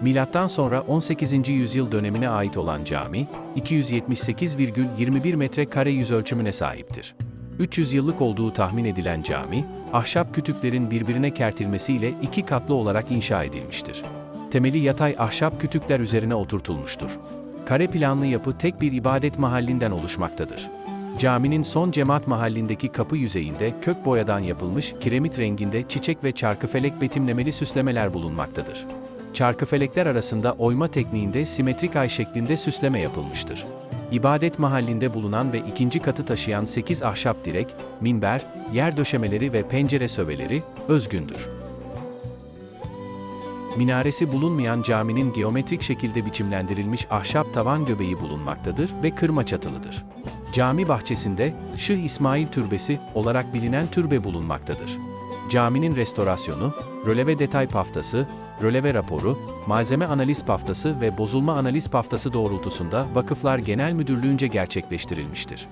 Milattan sonra 18. yüzyıl dönemine ait olan cami, 278,21 metrekare yüz ölçümüne sahiptir. 300 yıllık olduğu tahmin edilen cami, ahşap kütüklerin birbirine kertilmesiyle iki katlı olarak inşa edilmiştir. Temeli yatay ahşap kütükler üzerine oturtulmuştur. Kare planlı yapı tek bir ibadet mahallinden oluşmaktadır. Caminin son cemaat mahallindeki kapı yüzeyinde kök boyadan yapılmış kiremit renginde çiçek ve çarkıfelek betimlemeli süslemeler bulunmaktadır. Çarkıfelekler arasında oyma tekniğinde simetrik ay şeklinde süsleme yapılmıştır. İbadet mahallinde bulunan ve ikinci katı taşıyan 8 ahşap direk, minber, yer döşemeleri ve pencere söveleri özgündür. Minaresi bulunmayan caminin geometrik şekilde biçimlendirilmiş ahşap tavan göbeği bulunmaktadır ve kırma çatılıdır. Cami bahçesinde Şıh İsmail Türbesi olarak bilinen türbe bulunmaktadır. Caminin restorasyonu, röleve detay paftası, röleve raporu, malzeme analiz paftası ve bozulma analiz paftası doğrultusunda Vakıflar Genel Müdürlüğü'nce gerçekleştirilmiştir.